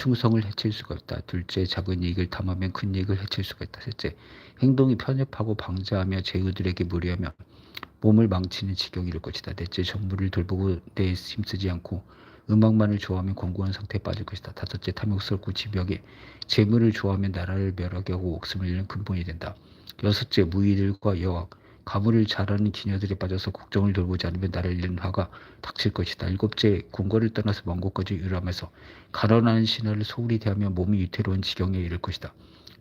충성을 해칠 수가 있다. 둘째, 작은 이익을 탐하면 큰 이익을 해칠 수가 있다. 셋째, 행동이 편협하고 방자하며 제후들에게 무리하며 몸을 망치는 지경이 이를 것이다. 넷째, 정부를 돌보고 내 힘쓰지 않고 음악만을 좋아하면 공고한 상태에 빠질 것이다. 다섯째, 탐욕스럽고 집요하게 재물을 좋아하면 나라를 멸하게 하고 옥숨을 잃는 근본이 된다. 여섯째, 무의들과 여왕, 가물을 잘하는 기녀들에 빠져서 국정을 돌보지 않으면 나를 잃는 화가 닥칠 것이다. 일곱째, 궁궐을 떠나서 먼 곳까지 유람해서 가련하는 신하를 소홀히 대하며 몸이 위태로운 지경에 이를 것이다.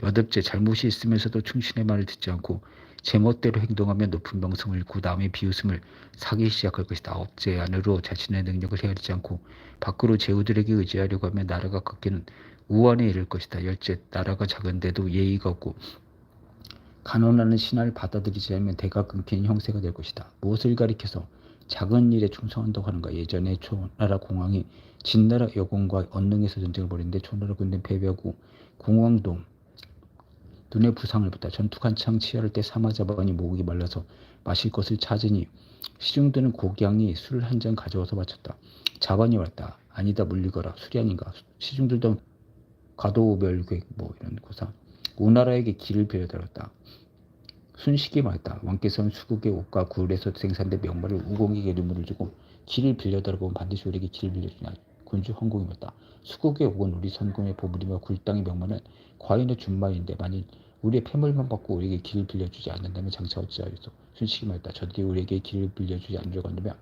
여덟째, 잘못이 있으면서도 충신의 말을 듣지 않고 제멋대로 행동하며 높은 명성을 잃고 남의 비웃음을 사기 시작할 것이다. 아홉째, 안으로 자신의 능력을 헤아리지 않고 밖으로 제후들에게 의지하려고 하면 나라가 꺾이는 우환에 이를 것이다. 열째, 나라가 작은데도 예의가 없고 간언하는 신하를 받아들이지 않으면 대가 끊기는 형세가 될 것이다. 무엇을 가리켜서 작은 일에 충성한다고 하는가? 예전에 초나라 공왕이 진나라 여공과 언능에서 전쟁을 벌이는데 초나라 군대는 패배하고 공왕도 눈에 부상을 입었다. 전투 한창 치열할 때 사마자반이 목이 말라서 마실 것을 찾으니 시중드는 고향이 술 한 잔 가져와서 바쳤다. 자반이 왔다. 아니다 물리거라. 술이 아닌가. 시중들도 과도별괴 뭐 이런 고사. 우나라에게 길을 빌려달았다. 순식이 말했다. 왕께서는 수국의 옷과 굴에서 생산된 명말을 우공에게 눈물을 주고 길을 빌려달라고 반드시 우리에게 길을 빌려주냐. 군주 헌공이 었다 수국의 옥은 우리 선군의 보물이며 굴땅의 명말은 과인의 준마인데 만일 우리의 폐물만 받고 우리에게 길을 빌려주지 않는다면 장차 어찌하겠소. 순식이 말했다. 저들이 우리에게 길을 빌려주지 않으려고 한다면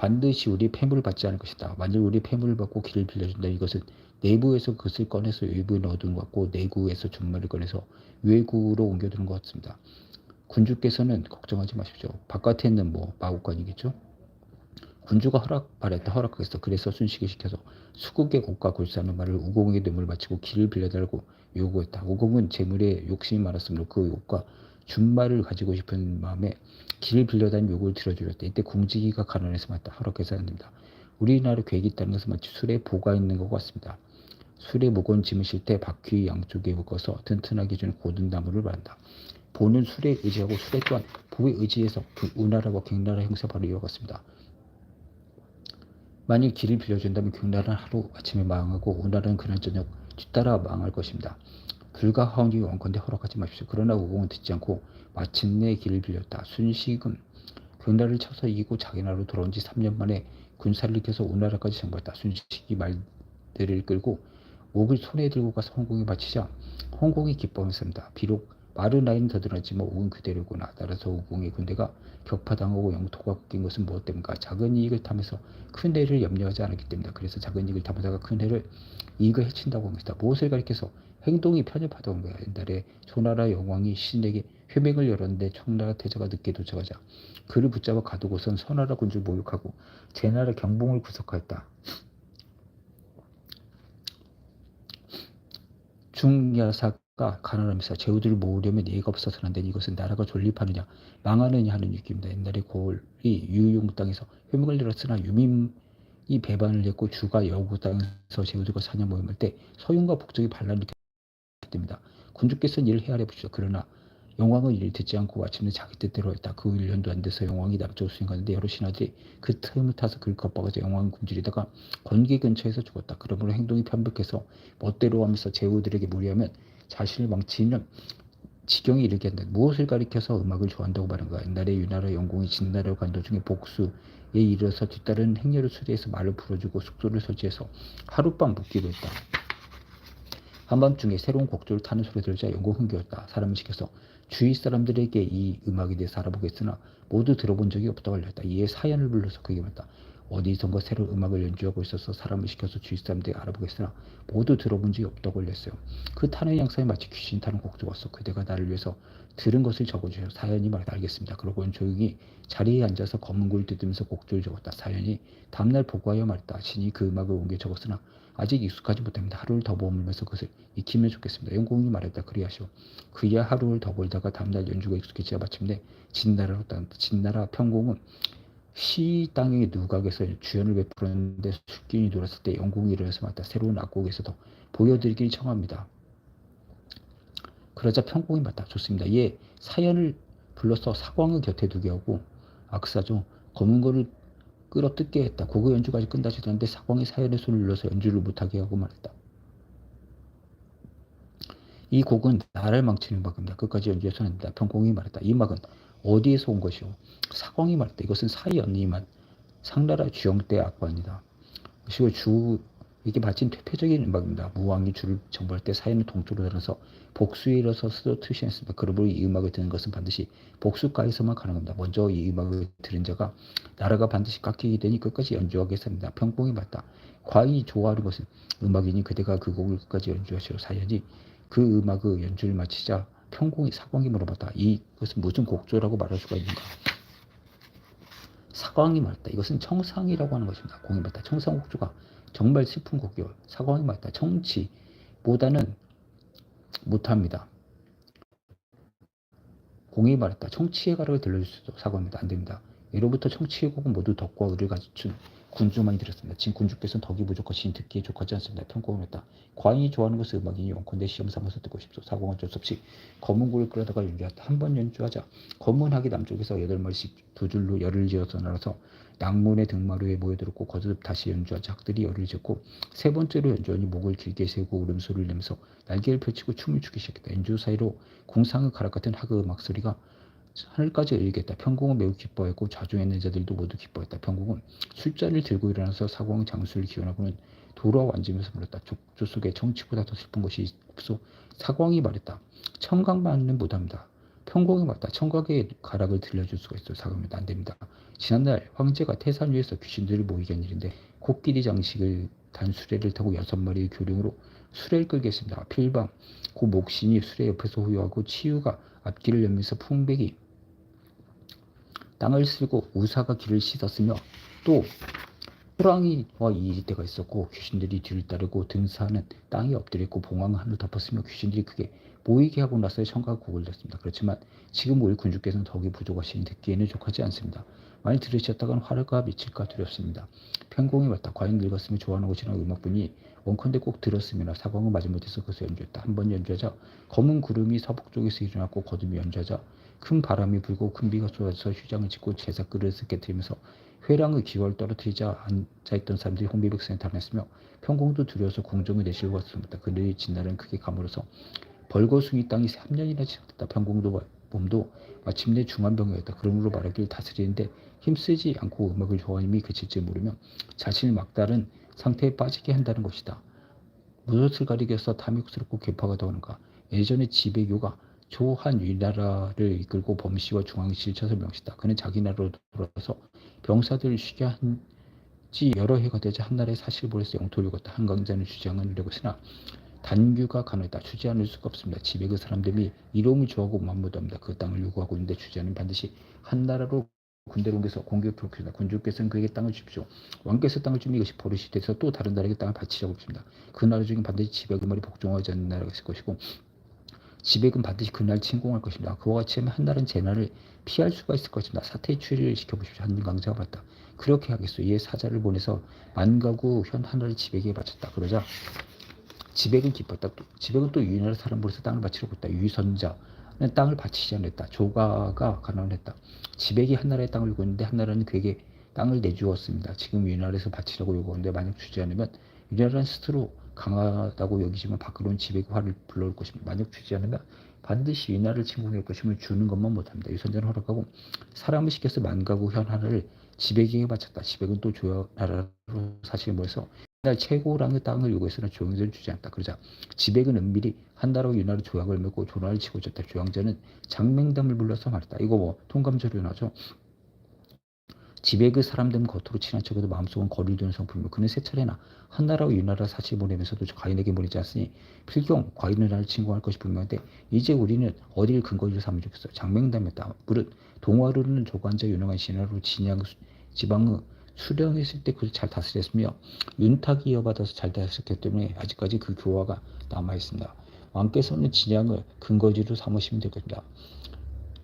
반드시 우리 폐물을 받지 않을 것이다. 만일 우리 폐물을 받고 길을 빌려준다. 이것은 내부에서 그것을 꺼내서 외부에 넣어둔 것 같고 내구에서 준말을 꺼내서 외구로 옮겨두는 것 같습니다. 군주께서는 걱정하지 마십시오. 바깥에 있는 뭐 마국관이겠죠. 군주가 허락 말했다 허락하겠어. 그래서 순식에 시켜서 수국의 옷과 골사는 말을 우공에게 뇌물 바치고 길을 빌려달라고 요구했다. 우공은 재물에 욕심이 많았으므로 그 옷과 준말을 가지고 싶은 마음에 길을 빌려다니 요구를 들어주렸다. 이때 궁지기가 가난해서 맞다. 허락해서 안 됩니다. 우리나라 계획이 있다는 것은 마치 술에 보가 있는 것 같습니다. 술에 무거운 짐을 실 때 바퀴 양쪽에 묶어서 튼튼하게 주는 고든 나무를 말한다. 보는 술에 의지하고 술에 또한 보에 의지해서 그 우나라와 갱나라 형사 바로 이어갔습니다. 만일 길을 빌려준다면 갱나라는 하루 아침에 망하고 우나라는 그날 저녁 뒤따라 망할 것입니다. 불가하오니 원컨대 허락하지 마십시오. 그러나 우공은 듣지 않고 마침내 길을 빌렸다. 순식은 갱나라를 쳐서 이기고 자기 나라로 돌아온 지 3년 만에 군사를 일으켜서 우나라까지 정벌했다. 순식이 말들을 끌고 목을 손에 들고 가서 홍공에 바치자 홍공이 기뻐했습니다. 비록 마른 나이는 더들었지만 우군 그대로구나. 따라서 우궁의 군대가 격파당하고 영토가 꺾인 것은 무엇 때문인가? 작은 이익을 탐해서 큰 해를 염려하지 않았기 때문이다. 그래서 작은 이익을 탐하다가 큰 해를 이익을 해친다고 한 것이다. 무엇을 가리켜서 행동이 거야. 옛날에 초나라 영왕이 신에게 회맹을 열었는데 청나라 태자가 늦게 도착하자 그를 붙잡아 가두고선 선나라 군주를 모욕하고 제나라 경봉을 구속하였다. 중야사가 가난하면서 제후들을 모으려면 예가 없어서는 안 되니 이것은 나라가 존립하느냐 망하느냐 하는 얘기입니다. 옛날에 고을이 유용 땅에서 회목을 내렸으나 유민 이 배반을 했고 주가 여구 땅에서 제후들과 사냥 모임할 때 서윤과 북쪽이 반란을 일으켰습니다. 군주께서는 이를 헤아려 보시죠. 그러나 영왕은 이를 듣지 않고 마침내 자기 뜻대로 했다. 그 1년도 안 돼서 영왕이 남쪽으로 수행하는데 여러 신하들이 그 틈을 타서 그를 겁박아서 영왕은 굶주리다가 건기 근처에서 죽었다. 그러므로 행동이 편백해서 멋대로 하면서 제후들에게 무리하면 자신을 망치는 지경에 이르게 한다. 무엇을 가리켜서 음악을 좋아한다고 말한가? 옛날에 유나라 영공이 진나라 간 도중에 복수에 이르러서 뒤따른 행렬을 수리해서 말을 풀어주고 숙소를 설치해서 하룻밤 묵기로 했다. 한밤중에 새로운 곡조를 타는 소리 들자 영공 흥겨웠다. 사람을 시켜서 주위 사람들에게 이 음악에 대해서 알아보겠으나 모두 들어본 적이 없다고 알렸다. 이에 사연을 불러서 그에게 말했다. 어디선가 새로운 음악을 연주하고 있어서 사람을 시켜서 주위 사람들이 알아보겠으나 모두 들어본 적이 없다고 알렸어요. 그 타는 양상이 마치 귀신 타는 곡조였어. 그대가 나를 위해서 들은 것을 적어주셔. 사연이 말했다. 알겠습니다. 그러고는 조용히 자리에 앉아서 검은 굴 뜯으면서 곡조를 적었다. 사연이 다음날 보고하여 말했다. 신이 그 음악을 옮겨 적었으나 아직 익숙하지 못합니다. 하루를 더 머물면서 그것을 익히면 좋겠습니다. 영공이 말했다. 그리하시오. 그야 하루를 더 벌다가 다음날 연주가 익숙해지자 마침내 진나라로 따른다. 진나라 평공은 시 땅의 누각에서 주연을 베풀었는데 술기운이 돌았을 때 영공이 일어나서 맞다. 새로운 악곡에서도 보여드리길 청합니다. 그러자 평공이 맞다. 좋습니다. 예, 사연을 불러서 사광을 곁에 두게 하고 악사죠. 검은 거를 끌어뜯게 했다. 고교 연주까지 끝나지않는데 사광이 사연의 손을 눌러서 연주를 못하게 하고 말았다. 이 곡은 나를 망치는 음악입니다. 끝까지 연주해서는 된다. 평공이 말했다. 이 음악은 어디에서 온 것이오? 사광이 말했다. 이것은 사이 언니만 상나라 주영 때의 악관이다. 시골 주 이게 마침 대표적인 음악입니다. 무왕이 줄을 정벌할 때 사이는 동쪽으로 달아서 복수에 일어서 스도 투시했습니다. 그러므로 이 음악을 듣는 것은 반드시 복수가에서만 가능합니다. 먼저 이 음악을 들은 자가 나라가 반드시 깎이게 되니 끝까지 연주하겠습니다. 평공이 맞다. 과히 좋아하는 것은 음악이니 그대가 그 곡을 끝까지 연주하시오 사연이 그 음악의 연주를 마치자 평공이 사광이 물어봤다. 이것은 무슨 곡조라고 말할 수가 있는가? 사광이 맞다. 이것은 청상이라고 하는 것입니다. 공이 맞다. 청상곡조가 정말 슬픈 곡이요. 사광이 맞다. 청치보다는 못합니다. 공이 말했다. 청치의 가락을 들려줄 수도 사과입니다. 안 됩니다. 예로부터 청치의 곡은 모두 덕과 의를 갖춘 군주만이 들었습니다. 진 군주께서는 덕이 부족하 신 듣기에 족하지 않습니다. 평공을 했다. 과인이 좋아하는 것은 음악이니 원컨대 시험 삼아서 듣고 싶소. 사공은 어쩔 수 없이 검은고를 끌어다가 연주했다. 한 번 연주하자 검은 학이 남쪽에서 여덟 마리씩 두 줄로 열을 지어서 날아서 낭문의 등마루에 모여들었고 거듭 다시 연주하자 학들이 열을 지었고 세 번째로 연주하니 목을 길게 세고 울음소리를 내면서 날개를 펼치고 춤을 추기 시작했다. 연주 사이로 공상의 가락 같은 하그 음악 소리가 하늘까지 울리겠다. 평공은 매우 기뻐했고 좌중했는 자들도 모두 기뻐했다. 평공은 술잔을 들고 일어나서 사공 장수를 기원하고는 돌아 앉으면서 물었다. 족조 속에 정치보다 더 슬픈 것이 없소. 사광이 말했다. 청각만은 못합니다. 평공이 맞다. 청각의 가락을 들려줄 수가 있어. 사과입니다. 안 됩니다. 지난날 황제가 태산 위에서 귀신들을 모이게 한 일인데 코끼리 장식을 단 수레를 타고 여섯 마리의 교령으로 수레를 끌게 했습니다. 필방 고 목신이 수레 옆에서 호요하고 치유가 앞길을 열면서 풍백이 땅을 쓸고 우사가 길을 씻었으며 또 호랑이와 이리때가 있었고 귀신들이 뒤를 따르고 등사하는 땅이 엎드렸고 봉황은 하늘을 덮었으며 귀신들이 크게 모이게 하고 나서 청각 곡을 냈습니다. 그렇지만 지금 우리 군주께서는 덕이 부족하시니 듣기에는 족하지 않습니다. 많이 들으셨다간 화가 미칠까 두렵습니다. 평공이 왔다. 과연 늙었으면 좋아하는 것이나 음악분이 원컨대 꼭 들었으면 사광은 마지못해서 그것을 연주했다. 한 번 연주하자 검은 구름이 서북 쪽에서 일어났고 거듭이 연주하자 큰 바람이 불고 큰 비가 쏟아져서 휴장을 짓고 제사 그릇을 깨뜨리면서 회랑의 기월 떨어뜨리자 앉아있던 사람들이 홍비백성에 달했으며 평공도 두려워서 궁정을 내실고 왔습니다. 그들이 진날은 크게 가물어서 벌거숭이 땅이 3년이나 지났다. 평공도 몸도 마침내 중환병이었다. 그러므로 말하기를 다스리는데 힘쓰지 않고 음악을 좋아함이 그칠지 모르며 자신을 막다른 상태에 빠지게 한다는 것이다. 무엇을 가리켜서 탐욕스럽고 괴파가 더하는가? 예전에 지배교가 조한 위나라를 이끌고 범시와 중앙시를 쳐서 명시다. 그는 자기 나라로 돌아서 병사들을 쉬게 한 지 여러 해가 되자 한나라의 사실보에서 영토를 걷다 한강자는 주장하려고 했으나 단규가 가능했다. 주지 않을 수가 없습니다. 집에 그 사람들이 이로움을 좋아하고 만무도합니다. 그 땅을 요구하고 있는데 주지않으면 반드시 한나라로 군대를 옮겨서 공격을 불렀습니다. 군주께서는 그에게 땅을 주십시오. 왕께서 땅을 주면 이것이 버릇이 돼서 또 다른 나라에게 땅을 바치자고 했습니다. 그 나라 중에 반드시 지백의 말이 복종하지 않는 나라가 있을 것이고 지백은 반드시 그날 침공할 것입니다. 그와 같이 하면 한나라는 재난을 피할 수가 있을 것입니다. 사태의 추이를 지켜보십시오. 한님 강자가 봤다. 그렇게 하겠소. 이에 사자를 보내서 만가구 현 하나를 지백에게 바쳤다. 그러자 지백은 기뻤다. 또, 지백은 또 유인하는 사람 보내서 땅을 바치려고 했다. 유선자는 땅을 바치지 않았다. 조가가 가난했다. 지백이 한나라의 땅을 요구했는데 한나라는 그에게 땅을 내주었습니다. 지금 유인하에서 바치려고 요구하는데 만약 주지 않으면 유인하는 스스로 강하다고 여기지만 밖으로는 지백의 화를 불러올 것입니다. 만약 주지 않으면 반드시 유인하를 침공할 것이면 주는 것만 못합니다. 유선자는 허락하고 사람을 시켜서 만가구 현 하나를 지백에게 바쳤다. 지백은 또 조나라로 사실 모여서 날 최고랑의 땅을 요구해서는 조영자는 주지 않다. 그러자 지백은 은밀히 한나라와 유나로 조약을 맺고 조나를 치고 있었다. 조영자는 장맹담을 불러서 말했다. 이거 뭐 통감절이 나죠. 지백의 사람들은 겉으로 친한 척해도 마음속은 거리를 두는 성품이며 그는 세 차례나 한나라와 유나라 사실 보내면서도 과인에게 보내지 않으니 필경 과인을 나를 침공할 것이 분명한데 이제 우리는 어디를 근거로 삼으면 좋겠어 장맹담이었다. 무릇 동화로는 조관자 유능한 신하로 진양 지방의 수령했을 때 그를 잘 다스렸으며 윤탁이 이어받아서 잘 다스렸기 때문에 아직까지 그 교화가 남아 있습니다. 왕께서는 진양을 근거지로 삼으시면 되겠다.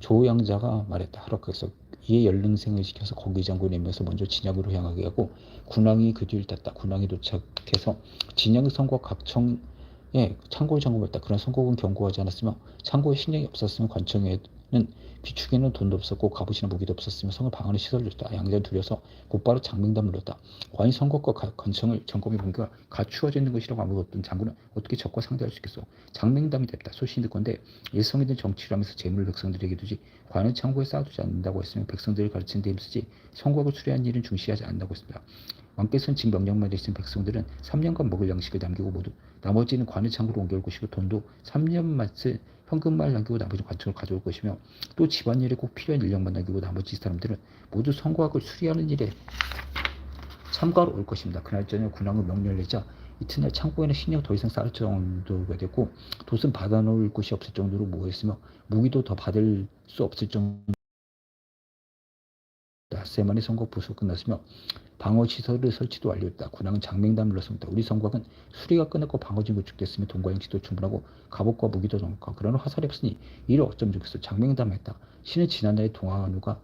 조양자가 말했다. 하락해서 이에 연릉생을 시켜서 거기 장군을 내면서 먼저 진양으로 향하게 하고 군왕이 그 뒤를 땄다. 군왕이 도착해서 진양의 성과 각청에 창고를 점검했다. 그런 선곡은 경고하지 않았으며 창고에 신령이 없었으면 관청에 비축에는 돈도 없었고 갑옷이나 무기도 없었으며 성을 방안에 시설렸다. 양자는 두려서 곧바로 장명담을 눌렀다. 관이 성곽과 가- 관청을 점검해 본 결과 갖추어져 있는 것이라고 아무것던 장군은 어떻게 적과 상대할 수 있겠소? 장명담이 됐다. 소신이 듣건데 일성이 든 정치를 하면서 재물을 백성들에게 두지 관은 창고에 쌓아두지 않는다고 했으며 백성들을 가르치는 데 힘쓰지 성곽을 수리한 일은 중시하지 않는다고 했습니다. 왕께서는 즉 명령만 내리신 백성들은 3년간 먹을 양식을 남기고 모두 나머지는 관을 창고로 옮겨올 것이고 돈도 3년만 쓸 현금만 남기고 나머지 관청을 가져올 것이며 또 집안일에 꼭 필요한 인력만 남기고 나머지 사람들은 모두 성곽을 수리하는 일에 참가로 올 것입니다. 그날 저녁 군왕은 명령을 내자 이튿날 창고에는 식량 더 이상 쌓을 정도가 됐고 돛은 받아놓을 곳이 없을 정도로 모였으며 무기도 더 받을 수 없을 정도 닷새 만에 성곽 부수가 끝났으며 방어 시설을 설치도 완료했다. 군왕은 장맹담을 불렀습니다. 우리 성곽은 수리가 끝났고 방어진 구축됐으며 돈과 양식도 충분하고 갑옷과 무기도 정확하고 그러나 화살이 없으니 이를 어쩜 좋겠어. 장맹담 했다. 신은 지난날에 동화누가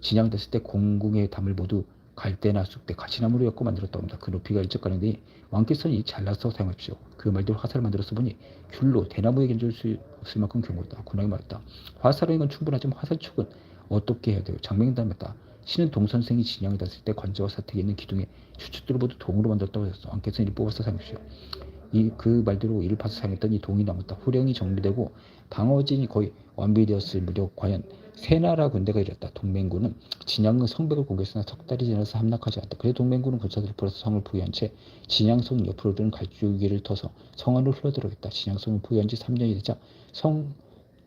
진양됐을 때 공궁의 담을 모두 갈대나 쑥대, 가시나무로 엮고 만들었다고 합니다. 그 높이가 일적 가는데 왕께서는 이 잘라서 사용하십시오. 그 말대로 화살을 만들어서 보니 귤로 대나무에 견줄 수 없을 만큼 견고하다. 군왕이 말했다. 화살은 건 충분하지만 화살촉은 어떻게 해야 돼요? 장맹담했다. 신은 동선생이 진양이 됐을 때 관저와 사택에 있는 기둥에 추축들을 모두 동으로 만들었다고 했어. 왕께서는 이를 뽑아서 사용하십시오. 이그 말대로 이를 파서 사용했더니 동이 남았다. 후령이 정리되고 방어진이 거의 완비되었을 무렵 과연 세 나라 군대가 이뤘다. 동맹군은 진양의 성벽을 공격했으나 석 달이 지나서 함락하지 않았다. 그래서 동맹군은 군사들을 풀어서 성을 포위한 채 진양성 옆으로 는 갈줄기를 터서 성 안으로 흘러들어갔다. 진양성을 포위한 지 3년이 되자 성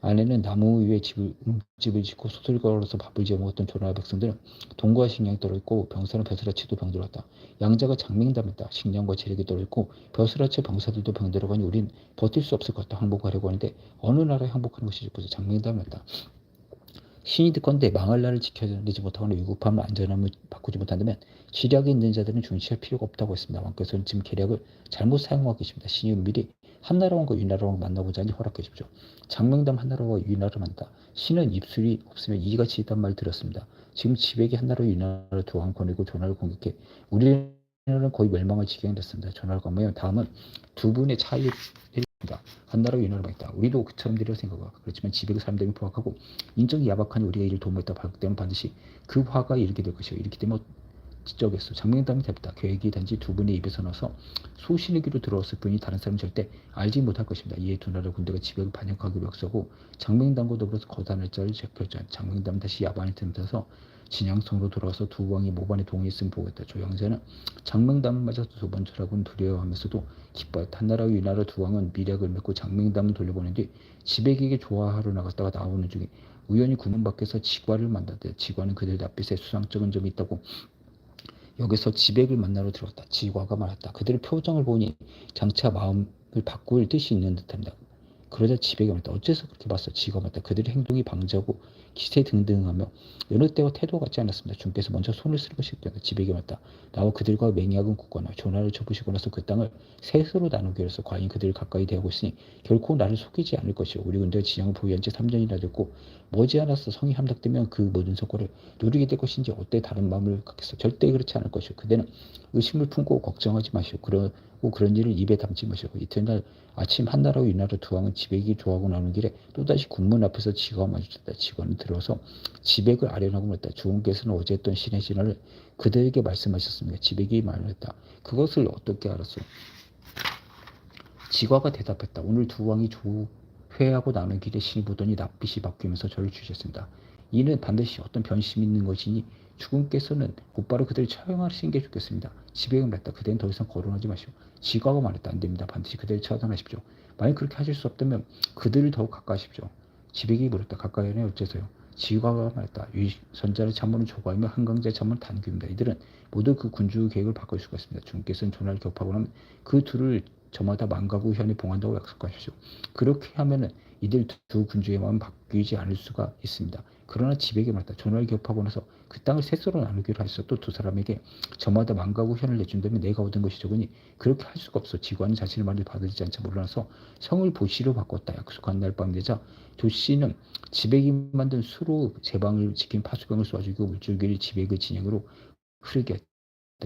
안에는 나무 위에 집을, 집을 짓고 솥을 걸어서 밥을 지어 먹었던 조나라 백성들은 돈과 식량이 떨어있고 병사는 벼슬아치도 병들었다. 양자가 장맹담했다. 식량과 재력이 떨어있고 벼슬아치 병사들도 병들어가니 우린 버틸 수 없을 것 같다. 항복하려고 하는데 어느 나라에 항복하는 것이지 보자. 장맹담했다. 신이 듣건대 망할 날을 지켜내지 못하거나 위급함을 안전함을 바꾸지 못한다면 지략에 있는 자들은 중시할 필요가 없다고 했습니다. 왕께서는 지금 계략을 잘못 사용하고 계십니다. 신이 은밀히 한나라 왕과 위나라 왕 만나보자 하니 허락해 주십시오. 장명담 한나라와 위나라를 만다. 신은 입술이 없으면 이가 지단 말 들었습니다. 지금 지백이 한나라 위나라 두왕 권리고 전하를 공격해 우리나라는 거의 멸망할 지경이 됐습니다. 전하를 건너면 다음은 두 분의 차이를 있다. 한나라 위나라가 있다. 우리도 그처럼 되려 생각하고 그렇지만 지백의 사람들이 포악하고 인정이 야박하니 우리가 이를 도모했다 발각되면 반드시 그 화가 이르게 될 것이요. 이렇기 때문에 지적했어. 장명담이 됐다. 계획이 단지 두 분의 입에서 나서 소신의 귀로 들어왔을 뿐이 다른 사람은 절대 알지 못할 것입니다. 이에 두 나라 군대가 지백을 반역하기로 약속하고 장명담과 더불어서 거단 날짜를 결정. 장명담 다시 야반에 틈타서 진양성으로 돌아와서 두 왕이 모반에 동의했음을 보고했다. 조영자는 장명담을 맞아서 두 번째라고는 두려워하면서도 기뻐했다. 한나라 위나라 두 왕은 미략을 맺고 장명담을 돌려보낸 뒤 지백에게 조화하러 나갔다가 나오는 중에 우연히 구문 밖에서 지과를 만났대. 지과는 그들 낯빛에 수상쩍은 점이 있다고 여기서 지백을 만나러 들어갔다. 지과가 말했다. 그들의 표정을 보니 장차 마음을 바꿀 뜻이 있는 듯합니다. 그러자 지백이 말했다. 어째서 그렇게 봤어? 지가 말했다. 그들의 행동이 방자고 기세 등등하며 여느 때와 태도가 같지 않았습니다. 주께서 먼저 손을 쓸 것이 없다. 지백이 말했다. 나와 그들과 맹약은 굳거나 조나를 접으시고 나서 그 땅을 셋으로 나누기로 해서 과연 그들을 가까이 대하고 있으니 결코 나를 속이지 않을 것이요. 우리 군대가 진영을 보유한 지 3년이나 됐고 머지않아서 성이 함락되면 그 모든 성과를 누리게 될 것인지 어때 다른 마음을 갖겠어. 절대 그렇지 않을 것이요. 그대는 의심을 품고 걱정하지 마시오. 그러 고 그런 일을 입에 담지 마시오. 이튿날 아침 한나라 위나라 두 왕은 지백이 좋아하고 나오는 길에 또다시 군문 앞에서 지과와 마주쳤다. 지과는 들어서 지백을 아련하고 말했다. 주원께서는 어제 했던 신의 신화를 그들에게 말씀하셨습니다. 지백이 말했다. 그것을 어떻게 알았소? 지과가 대답했다. 오늘 두 왕이 조회하고 나는 길에 신이 보더니 낯빛이 바뀌면서 저를 주셨습니다. 이는 반드시 어떤 변심이 있는 것이니 주군께서는 곧바로 그들을 처형하시는 게 좋겠습니다. 지백은 말했다. 그대는 더 이상 거론하지 마시오. 지과가 말했다. 안 됩니다. 반드시 그들을 처단하십시오. 만약 그렇게 하실 수 없다면 그들을 더욱 가까이하십시오. 지백이 물었다. 가까이 하네 어째서요? 지과가 말했다. 위선자를 참모는 조과이며 한강자의 참모는 단규입니다. 이들은 모두 그 군주 계획을 바꿀 수가 있습니다. 주께서는 전화를 격파하고 나면 그 둘을 저마다 망가고 현에 봉한다고 약속하십시오. 그렇게 하면은 이들 두 군주의 마음은 바뀌지 않을 수가 있습니다. 그러나 지백이 말했다. 전화를 기업하고 나서 그 땅을 셋으로 나누기로 했어. 또두 사람에게 저마다 망가고 현을 내준다면 내가 얻은 것이 적으니 그렇게 할 수가 없어. 지관은 자신의 말을 받아들이지 않자 몰라서 성을 보시로 바꿨다. 약속한 날 밤 되자 조씨는 지백이 만든 수로 제방을 지킨 파수병을 쏘아주고 물줄기를 지백의 진영으로 흐르게 했다.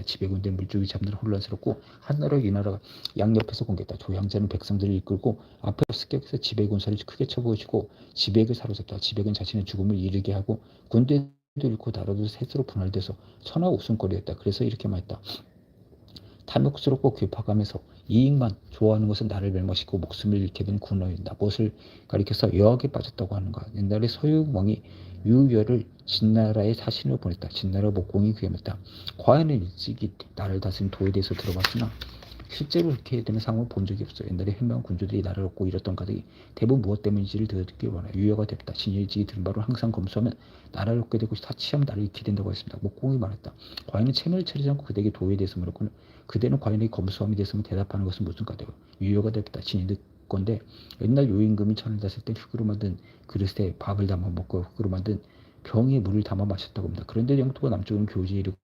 지배군대 물줄기 잡느라 혼란스럽고 한나라 이 나라가 양옆에서 공격했다. 조향자는 백성들을 이끌고 앞에 습격해서 지배 군사를 크게 쳐부으시고 지백을 사로잡다. 지백은 자신의 죽음을 이르게 하고 군대도 잃고 나라도 셋으로 분할돼서 천하 웃음거리였다. 그래서 이렇게 말했다. 탐욕스럽고 괴팍하면서 이익만 좋아하는 것은 나를 멸망시키고 목숨을 잃게 된 군어인다. 무엇을 가리켜서 여학에 빠졌다고 하는가. 옛날에 서유왕이 유여를 진나라에 사신을 보냈다. 진나라 목공이 묻다. 과연은 일찍이 나를 다스린 도에 대해서 들어봤으나 실제로 그렇게 되는 상황을 본 적이 없어. 옛날에 현명 군주들이 나를 얻고 잃었던 가족이 대부분 무엇 때문인지를 들었기 원해. 유여가 됐다. 진일지기 들은 바로 항상 검수하면 나라를 얻게 되고 사치하면 나를 잃게 된다고 했습니다. 목공이 말했다. 과연은 체면을 차리지 않고 그대에게 도에 대해서 물었고 그대는 과연 이 검수함이 됐으면 대답하는 것은 무슨 까대요. 유여가 됐다. 진이 건데 옛날 요임금이 천을 다스릴 때 흙으로 만든 그릇에 밥을 담아 먹고 흙으로 만든 병에 물을 담아 마셨다고 합니다. 그런데 영토가 남쪽은 교지에 이르고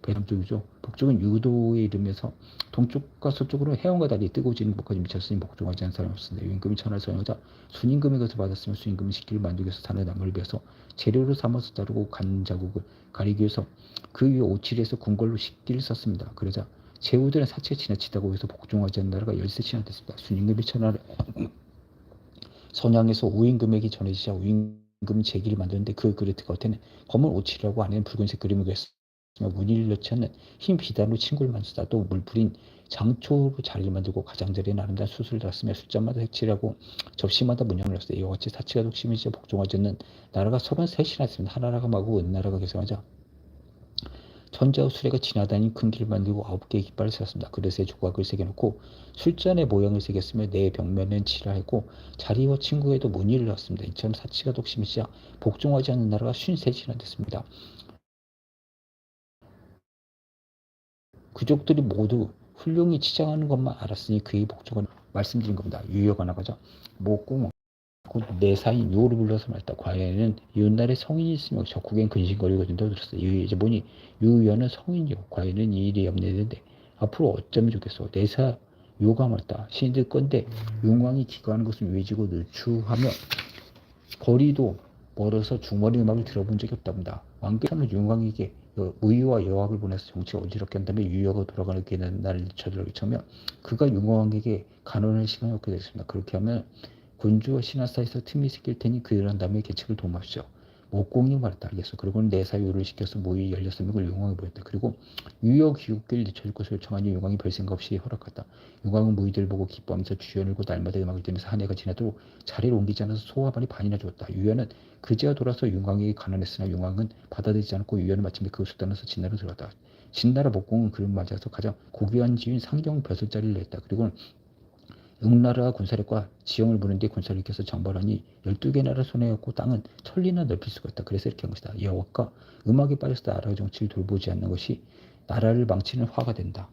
배남쪽이죠. 북쪽은 유도에 이르면서 동쪽과 서쪽으로 해원과 달이 뜨거워지는 곳까지 미쳤으니 복종하지 않은 사람이 없습니다. 유임금이 천을 소유하자 순임금의 것을 받았으면 순임금은 식기를 만들기 위해서 산의 나무를 베어서 재료로 삼아서 자르고 간 자국을 가리기 위해서 그 위에 오칠해서 궁궐로 식기를 썼습니다. 그러자 제후들은 사치에 지나치다고 해서 복종하지 않는 나라가 열세치나 됐습니다. 순임금이 천하를 선양에서 우임금에게 전해지자 우임금이 제기를 만드는데 그 그릇 겉에는 검은 오칠이라고 안에는 붉은색 그림을 그렸으며 무늬를 넣지 않는 흰 비단으로 친구를 만들다 또 물풀인 장초로 자리를 만들고 가장자리에 나름대로 수술을 달았으며 숫자마다 색칠하고 접시마다 문양을 넣었어요. 이와 같이 사치가 독심이지 복종하지 않는 나라가 서른 셋이나 있습니다. 하나라가 마고 은나라가 개성하자 천자와 수레가 지나다니는 큰 길을 만들고 아홉 개의 깃발을 세웠습니다. 그릇에 조각을 새겨놓고 술잔의 모양을 새겼으며 내 벽면은 칠하고 자리와 친구에도 무늬를 넣었습니다. 이처럼 사치가 독심이자 복종하지 않는 나라가 쉰셋이나 됐습니다. 귀족들이 모두 훌륭히 치장하는 것만 알았으니 그의 복종을 말씀드린 겁니다. 유효가 나가자 목공 곧 내 사인 유호를 불러서 말했다. 과연은 이웃날에 성인이 있으며 적국엔 근심거리고 된다고 들었어. 유 이제 보니 유여는 성인이요. 과연은 이 일이 염려되는데 앞으로 어쩌면 좋겠어. 내사 요가 말했다. 신들 건데 용왕이 기거하는 것은 외지고 누추하며 거리도 멀어서 중머리 음악을 들어본 적이 없답니다. 왕께서는 용왕에게 무의와 여학을 보내서 정치가 어지럽게 한 다음에 유여가 돌아가는 게 날을 쳐들어 쳐며 그가 용왕에게 간언할 시간이 없게 됐습니다. 그렇게 하면 군주와 신하 사이에서 틈이 생길 테니 그런 다음에 계책을 도모하시오. 목공이 말했다. 알겠어. 그리고는 내 사유를 시켜서 모의 16명을 용왕에 보였다. 그리고 유여 귀국길 늦춰줄 것을 요청하니 용왕이 별 생각 없이 허락했다. 용왕은 무의들을 보고 기뻐하면서 주연을 고 날마다 음악을 들으면서 한 해가 지나도록 자리를 옮기지 않아서 소화반이 반이나 주었다. 유여는 그제야 돌아서 용왕에게 가난했으나 용왕은 받아들이지 않고 유여는 마침내 그 수단에서 진나로 들어갔다. 진나라 목공은 그를 맞아서 가장 고귀한 지인 상경 벼슬자리를 냈다. 그리고는 응나라 군사력과 지형을 보는 뒤 군사력께서 정벌하니 12개 나라 손에 얻고 땅은 천리나 넓힐 수가 있다. 그래서 이렇게 한 것이다. 여호와가 음악에 빠져서 나라의 정치를 돌보지 않는 것이 나라를 망치는 화가 된다.